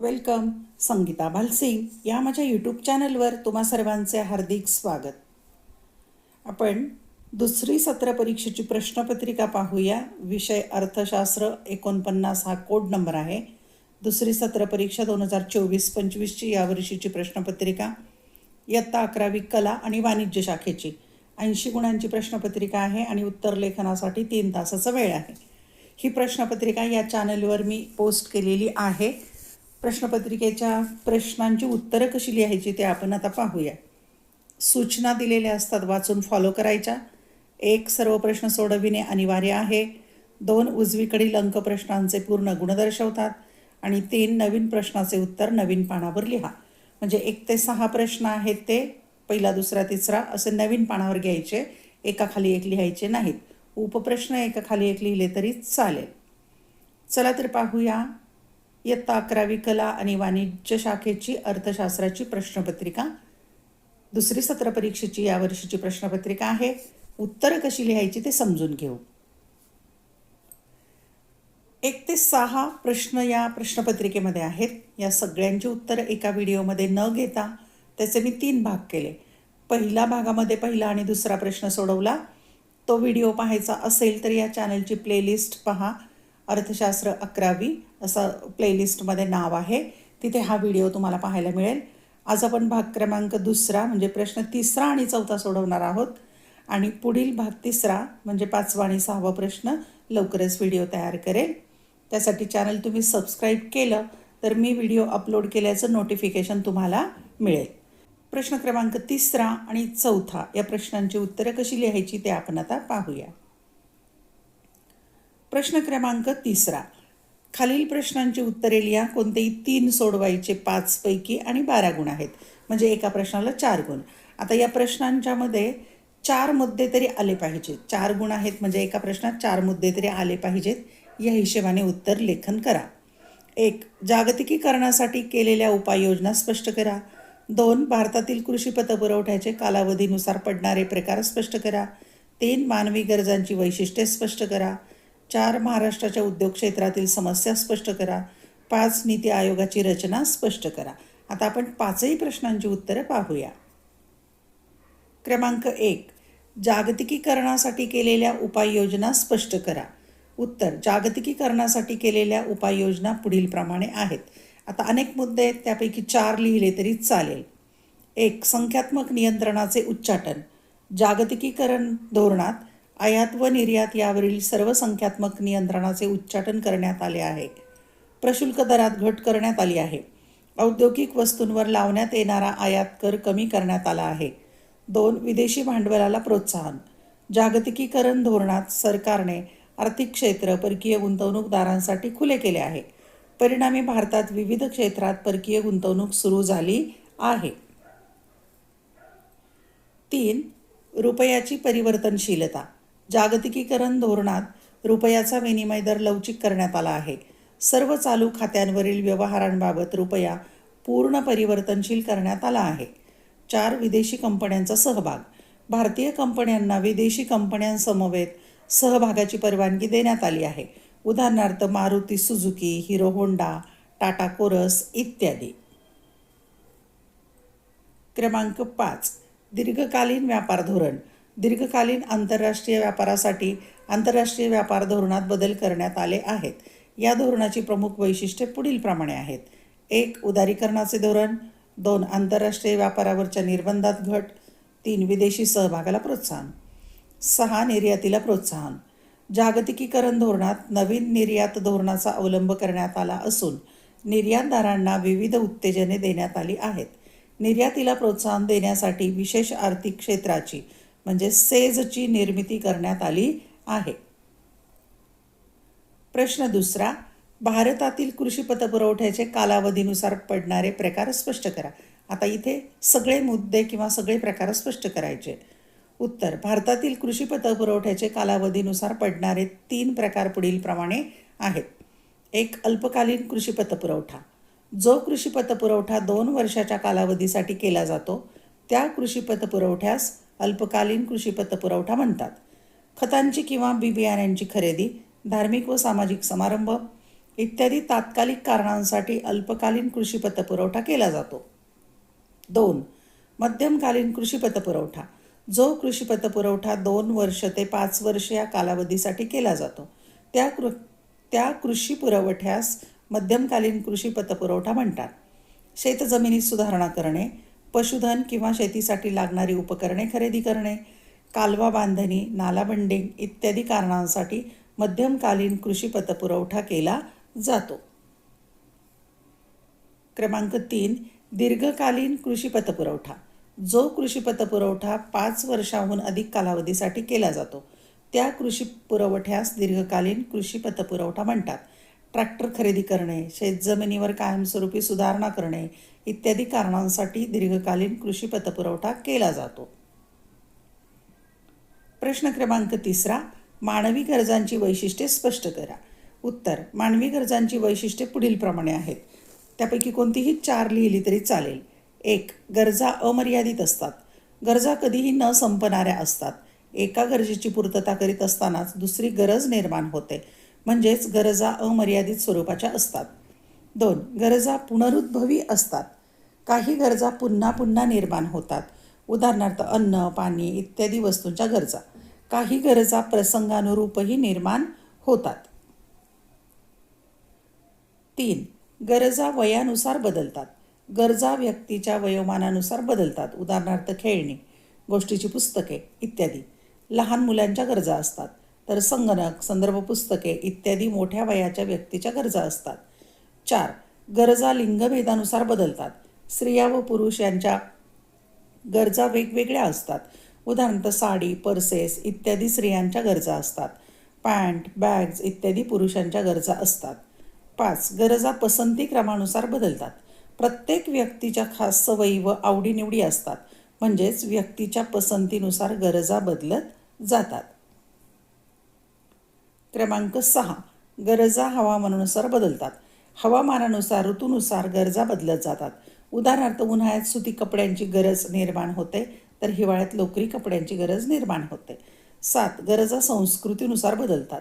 Welcome Sangeeta Bhalsingh या माझ्या YouTube चॅनलवर तुम्हा सर्वांचे हार्दिक स्वागत. आपण दुसरी सत्र परीक्षेची प्रश्नपत्रिका पाहूया. विषय अर्थशास्त्र एकोणपन्नास हा कोड नंबर आहे. दुसरी सत्र परीक्षा दोन हजार चोवीस पंचवीसची यावर्षीची प्रश्नपत्रिका. इयत्ता अकरावी कला आणि वाणिज्य शाखेची. ऐंशी गुणांची प्रश्नपत्रिका आहे आणि उत्तर लेखनासाठी तीन तासाचा वेळ आहे. ही प्रश्नपत्रिका या चॅनलवर मी पोस्ट केलेली आहे. प्रश्नपत्रिकेच्या प्रश्नांची उत्तरं कशी लिहायची ते आपण आता पाहूया. सूचना दिलेल्या असतात वाचून फॉलो करायच्या. एक सर्व प्रश्न सोडविणे अनिवार्य आहे. दोन उजवीकडील अंक प्रश्नांचे पूर्ण गुण दर्शवतात. आणि तीन नवीन प्रश्नाचे उत्तर नवीन पानावर लिहा. म्हणजे एक ते सहा प्रश्न आहेत ते पहिला दुसरा तिसरा असे नवीन पानावर घ्यायचे. एकाखाली एक लिहायचे नाहीत. उपप्रश्न एकाखाली एक लिहिले तरी चालेल. चला तर पाहूया. इयत्ता अकरावी कला आणि वाणिज्य शाखेची अर्थशास्त्राची प्रश्नपत्रिका. दुसरी सत्र परीक्षेची यावर्षीची प्रश्नपत्रिका आहे. उत्तरं कशी लिहायची ते समजून घेऊ. एक ते सहा प्रश्न या प्रश्नपत्रिकेमध्ये आहेत. या सगळ्यांची उत्तरं एका व्हिडिओमध्ये न घेता त्याचे मी तीन भाग केले. पहिल्या भागामध्ये पहिला आणि दुसरा प्रश्न सोडवला. तो व्हिडिओ पाहायचा असेल तर या चॅनलची प्लेलिस्ट पहा. अर्थशास्त्र अकरावी असं प्लेलिस्टमध्ये नाव आहे. तिथे हा व्हिडिओ तुम्हाला पाहायला मिळेल. आज आपण भाग क्रमांक दुसरा म्हणजे प्रश्न तिसरा आणि चौथा सोडवणार आहोत. आणि पुढील भाग तिसरा म्हणजे पाचवा आणि सहावा प्रश्न लवकरच व्हिडिओ तयार करेल. त्यासाठी चॅनल तुम्ही सबस्क्राईब केलं तर मी व्हिडिओ अपलोड केल्याचं नोटिफिकेशन तुम्हाला मिळेल. प्रश्न क्रमांक तिसरा आणि चौथा या प्रश्नांची उत्तरं कशी लिहायची ते आपण आता पाहूया. प्रश्न क्रमांक तिसरा. खालील प्रश्नांची उत्तरे लिहा. कोणतेही तीन सोडवायचे पाचपैकी आणि बारा गुण आहेत. म्हणजे एका प्रश्नाला चार गुण. आता या प्रश्नांच्यामध्ये चार मुद्दे तरी आले पाहिजेत. चार गुण आहेत म्हणजे एका प्रश्नात चार मुद्दे तरी आले पाहिजेत. या हिशेबाने उत्तर लेखन करा. एक जागतिकीकरणासाठी केलेल्या उपाययोजना स्पष्ट करा. दोन भारतातील कृषी पतपुरवठ्याचे कालावधीनुसार पडणारे प्रकार स्पष्ट करा. तीन मानवी गरजांची वैशिष्ट्ये स्पष्ट करा. चार महाराष्ट्राच्या उद्योग क्षेत्रातील समस्या स्पष्ट करा. पाच नीती आयोगाची रचना स्पष्ट करा. आता आपण पाचही प्रश्नांची उत्तरं पाहूया. क्रमांक एक जागतिकीकरणासाठी केलेल्या उपाययोजना स्पष्ट करा. उत्तर जागतिकीकरणासाठी केलेल्या उपाययोजना पुढीलप्रमाणे आहेत. आता अनेक मुद्दे आहेत त्यापैकी चार लिहिले तरी चालेल. एक संख्यात्मक नियंत्रणाचे उच्चाटन. जागतिकीकरण धोरणात आयात व निर्यात यावरील सर्व संख्यात्मक नियंत्रणाचे उच्चाटन करण्यात आले आहे. प्रशुल्क दरात घट करण्यात आली आहे. औद्योगिक वस्तूंवर लावण्यात येणारा आयात कर कमी करण्यात आला आहे. दोन विदेशी भांडवलाला प्रोत्साहन. जागतिकीकरण धोरणात सरकारने आर्थिक क्षेत्र परकीय गुंतवणूकदारांसाठी खुले केले आहे. परिणामी भारतात विविध क्षेत्रात परकीय गुंतवणूक सुरू झाली आहे. तीन रुपयाची परिवर्तनशीलता. जागतिकीकरण धोरणात रुपयाचा विनिमय दर लवचिक करण्यात आला आहे. सर्व चालू खात्यांवरील व्यवहारांबाबत रुपया पूर्ण परिवर्तनशील करण्यात आला आहे. चार विदेशी कंपन्यांचा सहभाग. भारतीय कंपन्यांना विदेशी कंपन्यांसमवेत सहभागाची परवानगी देण्यात आली आहे. उदाहरणार्थ Maruti Suzuki Hero Honda Tata Corus इत्यादी. क्रमांक पाच. दीर्घकालीन व्यापार धोरण. दीर्घकालीन आंतरराष्ट्रीय व्यापारासाठी आंतरराष्ट्रीय व्यापार धोरणात बदल करण्यात आले आहेत. या धोरणाची प्रमुख वैशिष्ट्ये पुढीलप्रमाणे आहेत. एक उदारीकरणाचे धोरण. दोन आंतरराष्ट्रीय व्यापारावरच्या निर्बंधात घट. तीन विदेशी सहभागाला प्रोत्साहन. सहा निर्यातीला प्रोत्साहन. जागतिकीकरण धोरणात नवीन निर्यात धोरणाचा अवलंब करण्यात आला असून निर्यातदारांना विविध उत्तेजने देण्यात आली आहेत. निर्यातीला प्रोत्साहन देण्यासाठी विशेष आर्थिक क्षेत्राची म्हणजे सेजची निर्मिती करण्यात आली आहे. प्रश्न दुसरा भारतातील कृषी पतपुरवठ्याचे कालावधीनुसार पडणारे प्रकार स्पष्ट करा. आता इथे सगळे मुद्दे किंवा सगळे प्रकार स्पष्ट करायचे. उत्तर भारतातील कृषी पतपुरवठ्याचे कालावधीनुसार पडणारे तीन प्रकार पुढीलप्रमाणे आहेत. एक अल्पकालीन कृषी पतपुरवठा. जो कृषी पतपुरवठा दोन वर्षाच्या कालावधीसाठी केला जातो त्या कृषी पतपुरवठ्यास अल्पकालीन कृषी पतपुरवठा म्हणतात. खतांची किंवा बी बियाण्यांची खरेदी धार्मिक व सामाजिक समारंभ इत्यादी तात्कालिक कारणांसाठी अल्पकालीन कृषी पतपुरवठा केला जातो. दोन मध्यमकालीन कृषी पतपुरवठा. जो कृषी पतपुरवठा दोन वर्ष ते पाच वर्ष या कालावधीसाठी केला जातो त्या कृ त्या कृषी पुरवठ्यास मध्यमकालीन कृषी पतपुरवठा म्हणतात. शेतजमिनीत सुधारणा करणे पशुधन किंवा शेतीसाठी लागणारी उपकरणे खरेदी करणे कालवा बांधणी नाला बंडिंग इत्यादी कारणांसाठी मध्यमकालीन कृषी पतपुरवठा केला जातो. क्रमांक तीन दीर्घकालीन कृषी पतपुरवठा. जो कृषी पतपुरवठा पाच वर्षाहून अधिक कालावधीसाठी केला जातो त्या कृषी पुरवठ्यास दीर्घकालीन कृषी पतपुरवठा म्हणतात. ट्रॅक्टर खरेदी करणे शेतजमिनीवर कायमस्वरूपी सुधारणा करणे इत्यादी कारणांसाठी दीर्घकालीन कृषी पतपुरवठा केला जातो. प्रश्न क्रमांक तिसरा मानवी गरजांची वैशिष्ट्ये स्पष्ट करा. उत्तर मानवी गरजांची वैशिष्ट्ये पुढीलप्रमाणे आहेत. त्यापैकी कोणतीही चार लिहिली तरी चालेल. एक गरजा अमर्यादित असतात. गरजा कधीही न संपणाऱ्या असतात. एका गरजेची पूर्तता करीत असतानाच दुसरी गरज निर्माण होते. म्हणजेच गरजा अमर्यादित स्वरूपाच्या असतात. दोन गरजा पुनरुद्भवी असतात. काही गरजा पुन्हा पुन्हा निर्माण होतात. उदाहरणार्थ अन्न पाणी इत्यादी वस्तूंच्या गरजा. काही गरजा प्रसंगानुरूपही निर्माण होतात. तीन गरजा वयानुसार बदलतात. गरजा व्यक्तीच्या वयोमानानुसार बदलतात. उदाहरणार्थ खेळणी गोष्टीची पुस्तके इत्यादी. लहान मुलांच्या गरजा असतात. तर संगणक संदर्भ पुस्तके इत्यादी मोठ्या वयाच्या व्यक्तीच्या गरजा असतात. चार गरजा लिंगभेदानुसार बदलतात. स्त्रिया व पुरुष यांच्या गरजा वेगवेगळ्या असतात. उदाहरणार्थ साडी पर्सेस इत्यादी स्त्रियांच्या गरजा असतात. पॅन्ट बॅग्स इत्यादी पुरुषांच्या गरजा असतात. पाच गरजा पसंती क्रमानुसार बदलतात. प्रत्येक व्यक्तीच्या खास सवयी व आवडीनिवडी असतात. म्हणजेच व्यक्तीच्या पसंतीनुसार गरजा बदलत जातात. क्रमांक सहा. गरजा हवामानानुसार बदलतात. हवामानानुसार ऋतूनुसार गरजा बदलत जातात. उदाहरणार्थ उन्हाळ्यात सुती कपड्यांची गरज निर्माण होते तर हिवाळ्यात लोकरी कपड्यांची गरज निर्माण होते. सात गरजा संस्कृतीनुसार बदलतात.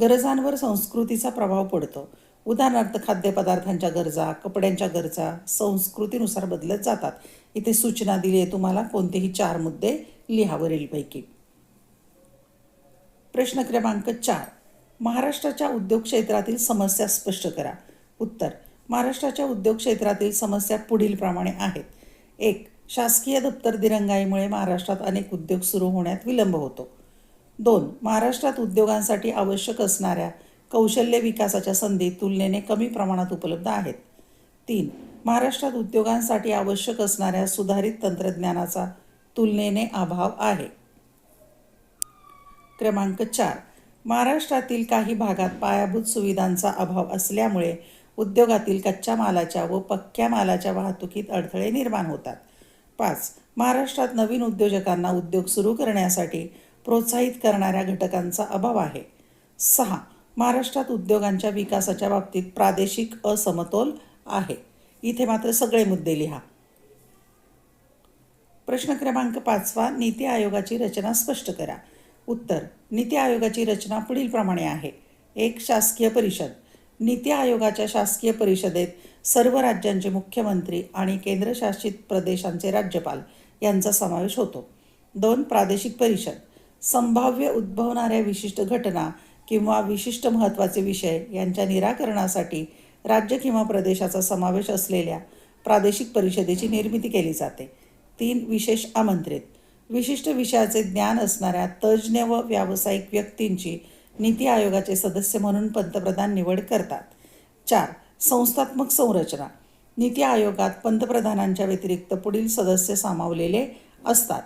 गरजांवर संस्कृतीचा प्रभाव पडतो. उदाहरणार्थ खाद्यपदार्थांच्या गरजा कपड्यांच्या गरजा संस्कृतीनुसार बदलत जातात. इथे सूचना दिली आहे तुम्हाला कोणतेही चार मुद्दे लिहावरीलपैकी. प्रश्न क्रमांक चार. महाराष्ट्राच्या उद्योग क्षेत्रातील समस्या स्पष्ट करा. उत्तर महाराष्ट्राच्या उद्योग क्षेत्रातील समस्या पुढीलप्रमाणे आहेत. एक शासकीय दप्तर दिरंगाईमुळे महाराष्ट्रात अनेक उद्योग सुरू होण्यात विलंब होतो. दोन महाराष्ट्रात उद्योगांसाठी आवश्यक असणाऱ्या कौशल्य विकासाच्या संधी तुलनेने कमी प्रमाणात उपलब्ध आहेत. तीन महाराष्ट्रात उद्योगांसाठी आवश्यक असणाऱ्या सुधारित तंत्रज्ञानाचा तुलनेने अभाव आहे. क्रमांक चार महाराष्ट्रातील काही भागात पायाभूत सुविधांचा अभाव असल्यामुळे उद्योगातील कच्च्या मालाच्या व पक्क्या मालाच्या वाहतुकीत अडथळे निर्माण होतात. पाच महाराष्ट्रात नवीन उद्योजकांना उद्योग सुरू करण्यासाठी प्रोत्साहित करणाऱ्या घटकांचा अभाव आहे. सहा महाराष्ट्रात उद्योगांच्या विकासाच्या बाबतीत प्रादेशिक असमतोल आहे. इथे मात्र सगळे मुद्दे लिहा. प्रश्न क्रमांक पाचवा नीती आयोगाची रचना स्पष्ट करा. उत्तर नीती आयोगाची रचना पुढीलप्रमाणे आहे. एक शासकीय परिषद. नीती आयोगाच्या शासकीय परिषदेत सर्व राज्यांचे मुख्यमंत्री आणि केंद्रशासित प्रदेशांचे राज्यपाल यांचा समावेश होतो. दोन प्रादेशिक परिषद. संभाव्य उद्भवणाऱ्या विशिष्ट घटना किंवा विशिष्ट महत्त्वाचे विषय यांच्या निराकरणासाठी राज्य किंवा प्रदेशाचा समावेश असलेल्या प्रादेशिक परिषदेची निर्मिती केली जाते. तीन विशेष आमंत्रित. विशिष्ट विषयाचे ज्ञान असणाऱ्या तज्ज्ञ व व्यावसायिक व्यक्तींची नीती आयोगाचे सदस्य म्हणून पंतप्रधान निवड करतात. चार संस्थात्मक संरचना. नीती आयोगात पंतप्रधानांच्या व्यतिरिक्त पुढील सदस्य सामावलेले असतात.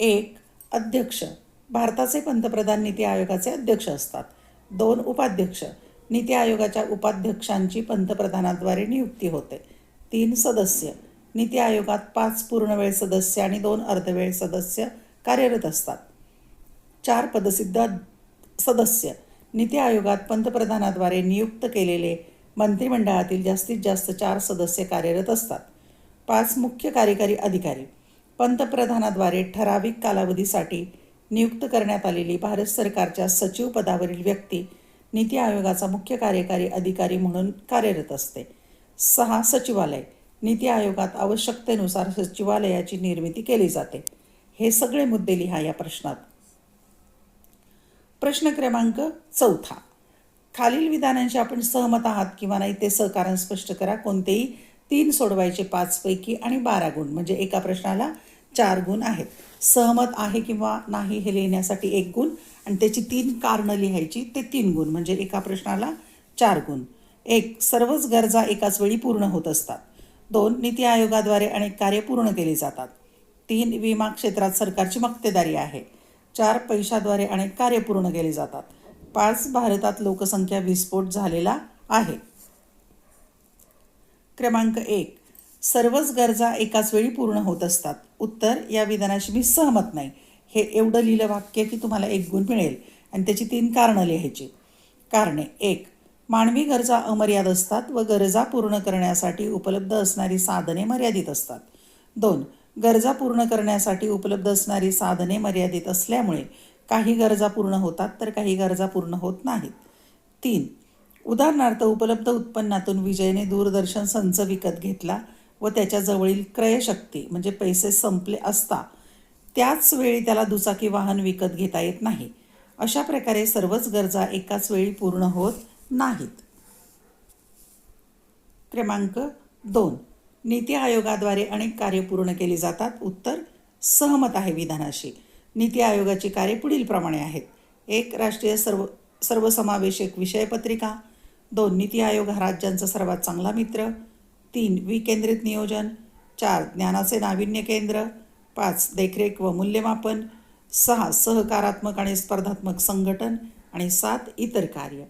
एक अध्यक्ष. भारताचे पंतप्रधान नीती आयोगाचे अध्यक्ष असतात. दोन उपाध्यक्ष. नीती आयोगाच्या उपाध्यक्षांची पंतप्रधानाद्वारे नियुक्ती होते. तीन सदस्य. नीती आयोगात पाच पूर्णवेळ सदस्य आणि दोन अर्धवेळ सदस्य कार्यरत असतात. चार पदसिद्ध सदस्य नीती आयोगात पंतप्रधानाद्वारे नियुक्त केलेले मंत्रिमंडळातील जास्तीत जास्त चार सदस्य कार्यरत असतात. पाच मुख्य कार्यकारी अधिकारी पंतप्रधानाद्वारे ठराविक कालावधीसाठी नियुक्त करण्यात आलेली भारत सरकारच्या सचिव पदावरील व्यक्ती नीती आयोगाचा मुख्य कार्यकारी अधिकारी म्हणून कार्यरत असते. सहा सचिवालय नीती आयोगात आवश्यकतेनुसार सचिवालयाची निर्मिती केली जाते. हे सगळे मुद्दे लिहा या प्रश्नात. प्रश्न क्रमांक चौथा. खालील विधानांशी आपण सहमत आहात किंवा नाही ते सहकारण स्पष्ट करा. कोणतेही तीन सोडवायचे पाचपैकी आणि बारा गुण म्हणजे एका प्रश्नाला चार गुण आहेत. सहमत आहे किंवा नाही हे लिहिण्यासाठी एक गुण आणि त्याची तीन कारणं लिहायची ते तीन गुण म्हणजे एका प्रश्नाला चार गुण. एक सर्वच गरजा एकाच वेळी पूर्ण होत असतात. दोन नीती आयोगाद्वारे अनेक कार्य पूर्ण केली जातात. तीन विमा क्षेत्रात सरकारची मक्तेदारी आहे. चार पैशाद्वारे अनेक कार्य पूर्ण केली जातात. पाच भारतात लोकसंख्या विस्फोट झालेला आहे. क्रमांक एक. सर्वच गरजा एकाच वेळी पूर्ण होत असतात. उत्तर या विधानाशी मी सहमत नाही. हे एवढं लिहिलं वाक्य की तुम्हाला एक गुण मिळेल आणि त्याची तीन कारणं लिहायची. कारणे एक. मानवी गरजा अमर्याद असतात व गरजा पूर्ण करण्यासाठी उपलब्ध असणारी साधने मर्यादित असतात. दोन गरजा पूर्ण करण्यासाठी उपलब्ध असणारी साधने मर्यादित असल्यामुळे काही गरजा पूर्ण होतात तर काही गरजा पूर्ण होत नाहीत. तीन उदाहरणार्थ उपलब्ध उत्पन्नातून विजयने दूरदर्शन संच विकत घेतला व त्याच्याजवळील क्रयशक्ती म्हणजे पैसे संपले असता त्याच वेळी त्याला दुचाकी वाहन विकत घेता येत नाही. अशा प्रकारे सर्वच गरजा एकाच वेळी पूर्ण होत नाहीत. क्रमांक दोन. नीती आयोगाद्वारे अनेक कार्य पूर्ण केली जातात. उत्तर सहमत आहे विधानाशी. नीती आयोगाची कार्ये पुढीलप्रमाणे आहेत. एक राष्ट्रीय सर्व सर्वसमावेशक विषयपत्रिका दोन नीती आयोग हा राज्यांचा सर्वात चांगला मित्र. तीन विकेंद्रित नियोजन. चार ज्ञानाचे नाविन्य केंद्र. पाच देखरेख व मूल्यमापन. सहा सहकारात्मक आणि स्पर्धात्मक संघटन. आणि सात इतर कार्य.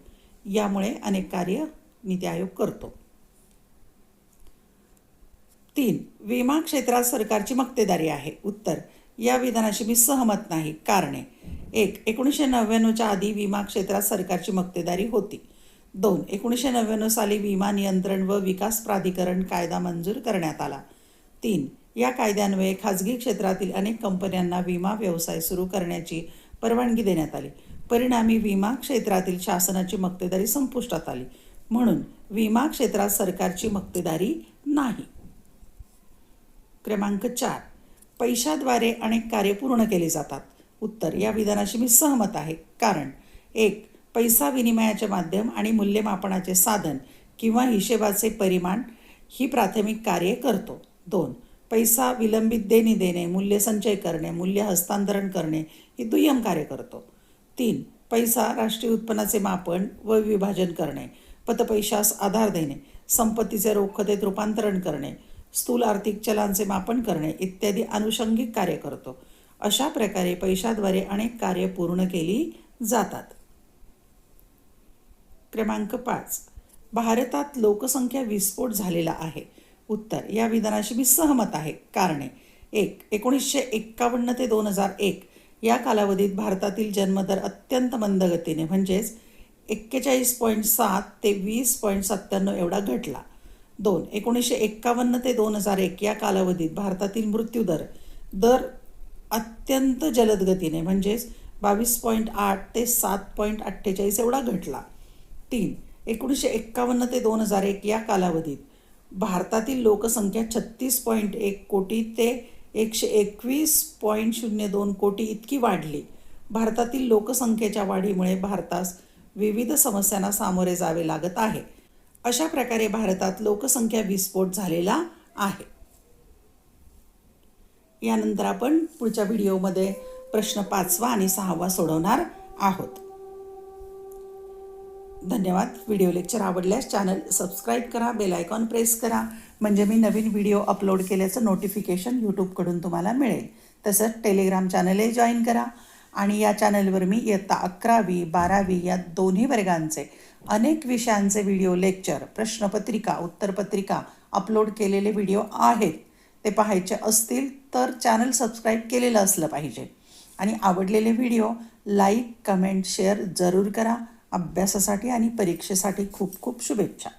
यामुळे अनेक कार्य नीती आयोग करतो. तीन विमा क्षेत्रात सरकारची मक्तेदारी आहे. उत्तर या विधानाशी मी सहमत नाही. कारणे एक एकोणीसशे नव्याण्णवच्या आधी विमा क्षेत्रात सरकारची मक्तेदारी होती. दोन एकोणीसशे नव्याण्णव साली विमा नियंत्रण व विकास प्राधिकरण कायदा मंजूर करण्यात आला. तीन या कायद्यान्वये खाजगी क्षेत्रातील अनेक कंपन्यांना विमा व्यवसाय सुरू करण्याची परवानगी देण्यात आली. परिणामी विमा क्षेत्रातील शासनाची मक्तेदारी संपुष्टात आली. म्हणून विमा क्षेत्रात सरकारची मक्तेदारी नाही. क्रमांक चार. पैशाद्वारे अनेक कार्य पूर्ण केले जातात. उत्तर या विधानाशी मी सहमत आहे. कारण एक पैसा विनिमयाचे माध्यम आणि मूल्यमापनाचे साधन किंवा हिशेबाचे परिमाण ही प्राथमिक कार्ये करतो. दोन पैसा विलंबित देणी देणे मूल्य संचय करणे मूल्य हस्तांतरण करणे ही दुय्यम कार्य करतो. तीन पैसा राष्ट्रीय उत्पन्नाचे मापन व विभाजन करणे पतपैशास आधार देणे संपत्तीचे रोखतेत रूपांतरण करणे स्थूल आर्थिक चलांचे मापन करणे इत्यादी आनुषंगिक कार्य करतो. अशा प्रकारे पैशाद्वारे अनेक कार्य पूर्ण केली जातात. क्रमांक पाच. भारतात लोकसंख्या विस्फोट झालेला आहे. उत्तर. या विधानाशी मी सहमत आहे. कारणे. एक एकोणीसशे एक्कावन्न ते दोन हजार एक. या कालावधीत भारतातील जन्मदर अत्यंत मंद गतीने म्हणजेच एक्केचाळीस पॉईंट सात ते वीस पॉईंट सत्त्याण्णव एवढा घटला. दोन एकोणीसशे एक्कावन्न ते दोन हजार एक या कालावधीत भारतातील मृत्यूदर दर अत्यंत जलद गतीने म्हणजेच बावीस पॉईंट आठ ते सात पॉईंट अठ्ठेचाळीस एवढा घटला. तीन एकोणीसशे एक्कावन्न ते दोन हजार एक या कालावधीत भारतातील लोकसंख्या छत्तीस पॉईंट एक कोटी ते एकशे एकवीस पॉईंट शून्य दोन कोटी इतकी वाढली. भारतातील लोकसंख्येच्या वाढीमुळे भारतास विविध समस्यांना सामोरे जावे लागत आहे. अशा प्रकारे भारतात लोकसंख्या विस्फोट झालेला आहे. यानंतर आपण पुढच्या व्हिडिओमध्ये प्रश्न पाचवा आणि सहावा सोडवणार आहोत. धन्यवाद. व्हिडिओ लेक्चर आवडल्यास चॅनल सबस्क्राईब करा बेल आयकॉन प्रेस करा. म्हणजे मी नवीन व्हिडिओ अपलोड केल्याचं नोटिफिकेशन यूट्यूबकडून तुम्हाला मिळेल. तसंच टेलिग्राम चॅनलही जॉईन करा. आणि या चॅनलवर मी इयत्ता अकरावी बारावी या दोन्ही वर्गांचे अनेक विषयांचे व्हिडिओ लेक्चर प्रश्नपत्रिका उत्तरपत्रिका अपलोड केलेले व्हिडिओ आहेत. ते पाहायचे असतील तर चॅनल सबस्क्राईब केलेलं असलं पाहिजे. आणि आवडलेले व्हिडिओ लाईक कमेंट शेअर जरूर करा. अभ्यासासाठी आणि परीक्षेसाठी खूप खूप शुभेच्छा.